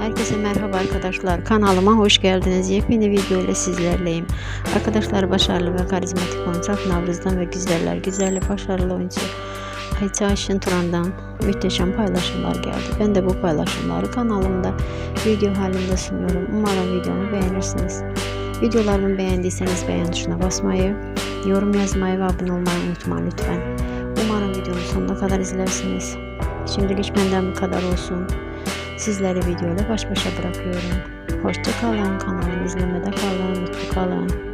Herkese merhaba arkadaşlar. Kanalıma hoş geldiniz. Yepyeni video ile sizlerleyim. Arkadaşlar başarılı ve karizmatik oyuncak Navruz'dan ve güzeller güzelli başarılı oyuncu Ayça Ayşin Turan'dan muhteşem paylaşımlar geldi. Ben de bu paylaşımları kanalımda video halinde sunuyorum. Umarım videomu beğenirsiniz. Videolarımı beğendiyseniz beğen tuşuna basmayı, yorum yazmayı ve abone olmayı unutmayın lütfen. Umarım videomu sonuna kadar izlersiniz. Şimdilik benden bu kadar olsun. Sizleri videoyla baş başa bırakıyorum. Hoşça kalın, kanalımı izlemede kalın, mutlu kalın.